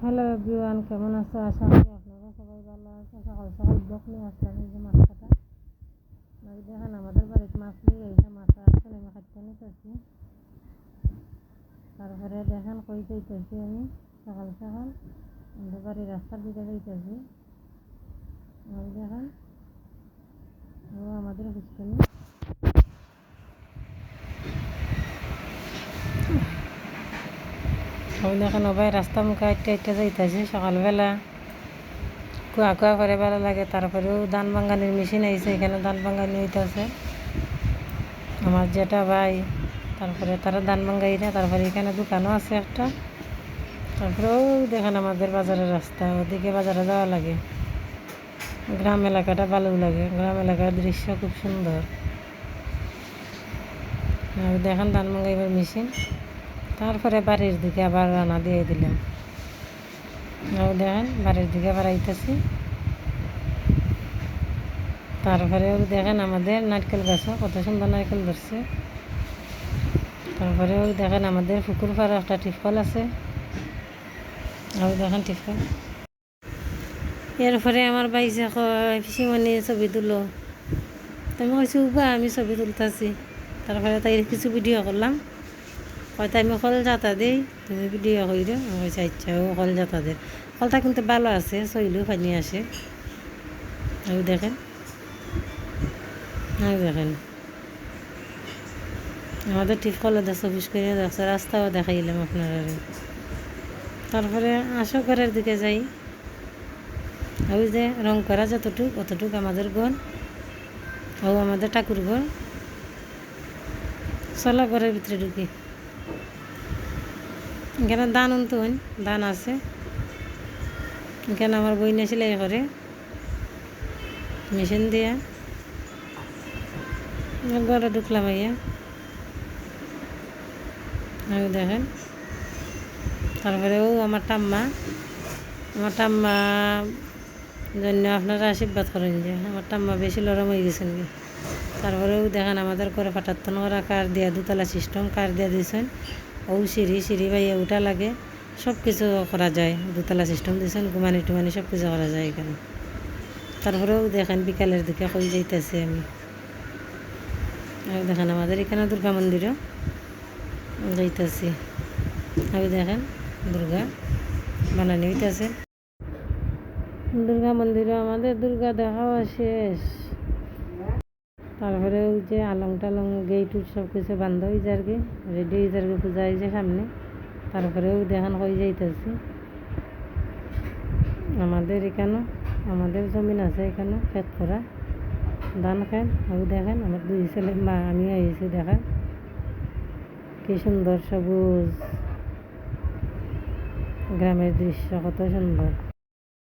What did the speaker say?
Hello everyone, কেমন আছো? আশা করি আপনারা সবাই ভালো আছো সকাল সকাল ব্লক নিয়ে আসলাম, এই যে মাছ কাটা। নদী দেখেন, আমাদের বাড়িতে মাছ নিয়ে গেছে মাছ আসছে, আমি খাইতে নিতেছি। তারপরে দেখেন, কই যাইতেছি আমি, সকাল সকাল। আমাদের বাড়ির রাস্তার দিকে যাইতেছি। দেখেন, ও আমাদের হুস্কানি ওই দেখেন ভাই রাস্তা মুখে আটটা আটটা যাইতেছে সকালবেলা কুয়া কুয়া করে বেলা লাগে তারপরেও ধান বাঙ্গানির মেশিন আইছে এখানে ধান বাঙ্গানি হইতেছে আমার যেটা ভাই তারপরে তারা ধান বাঙ্গাইরা তারপরে এখানে দোকানও আছে একটা। তারপরে ওই দেখেন আমাদের বাজারের রাস্তা ওদিকে বাজারে যাওয়া লাগে। গ্রাম এলাকাটা ভালো লাগে, গ্রাম এলাকার দৃশ্য খুব সুন্দর। দেখেন ধান বাঙ্গাইবার মেশিন তারপরে বাড়ির দিকে আবার রানা দিয়ে দিলাম। দেখেন বাড়ির দিকে আবার আইতেছি। তারপরে দেখেন আমাদের নারকেল গাছও কত সুন্দর নারকেল ধরছে। তারপরে দেখেন আমাদের পুকুর পাড়ে একটা টিফল আছে। আর দেখেন টিফল এরপরে আমার বাইসে পিসিমণি ছবি তুলো। তুমি কইছি, উবা, আমি ছবি তুলতেছি। তারপরে তাই কিছু ভিডিও করলাম। হয়তো আমি কল যাতা দিই তুমি ভিডিও করে দিও আচ্ছা ও কল যাতা দে কলটা কিন্তু ভালো আছে, শৈলেও পানি আসে। ওই দেখেন। ওই দেখেন। আমাদের ঠিক কলে দেখছ বিশ করে দেখছ রাস্তাও দেখাইলাম আপনারা। তারপরে আসো ঘরের দিকে যাই। ওই যে রং করা যতটুক, অতটুক আমাদের ঘর। ও আমাদের ঠাকুর ঘর। চলো ঘরের ভিতরে ঢুকি। এখানে দান উনতো দান আছে। এখানে আমার বইনা সেলাই করে। মেশিন দিয়া। ঘরে ঢুকলাম আইয়া। আমি দেখেন। তারপরে ও আমার টাম্মা আমার টাম্মা জন্য আপনারা আশীর্বাদ করেন যে, আমার টাম্মা বেশি লরম হয়ে গেছেন কি তারপরেও দেখেন আমাদের করে পাঠাতন করা কার দিয়া, দুতলা সিস্টেম কার দিয়া দিয়েছেন। ও সিঁড়ি সিঁড়ি বাইয়া উঠা লাগে, সব কিছু করা যায়। দুতলা সিস্টেম দিয়েছেন ঘুমানি টুমানি সব কিছু করা যায় এখানে তারপরেও দেখেন বিকালের দিকে কই যাইতেছি আমি। আর দেখেন আমাদের এখানে দুর্গা মন্দিরও যাইতেছি। আমি দেখেন দুর্গা বানানি হইতেছে। দুর্গা মন্দিরে আমাদের দুর্গা দেখাও শেষ। তারপরে ওই যে আলং টালং গেট সব কিছু বান্ধ হয়ে যার গে রেডি হয়ে যার গে পূজা হয়েছে সামনে। তারপরে ওই দেখান হয়ে যাইতেছি। আমাদের এখানে, আমাদের জমিন আছে এখানে খেত করা। ধান খান ওই দেখেন, আমার দুই ছেলে মা, আমি আইছি দেখেন। কি সুন্দর সবুজ। গ্রামের দৃশ্য কত সুন্দর।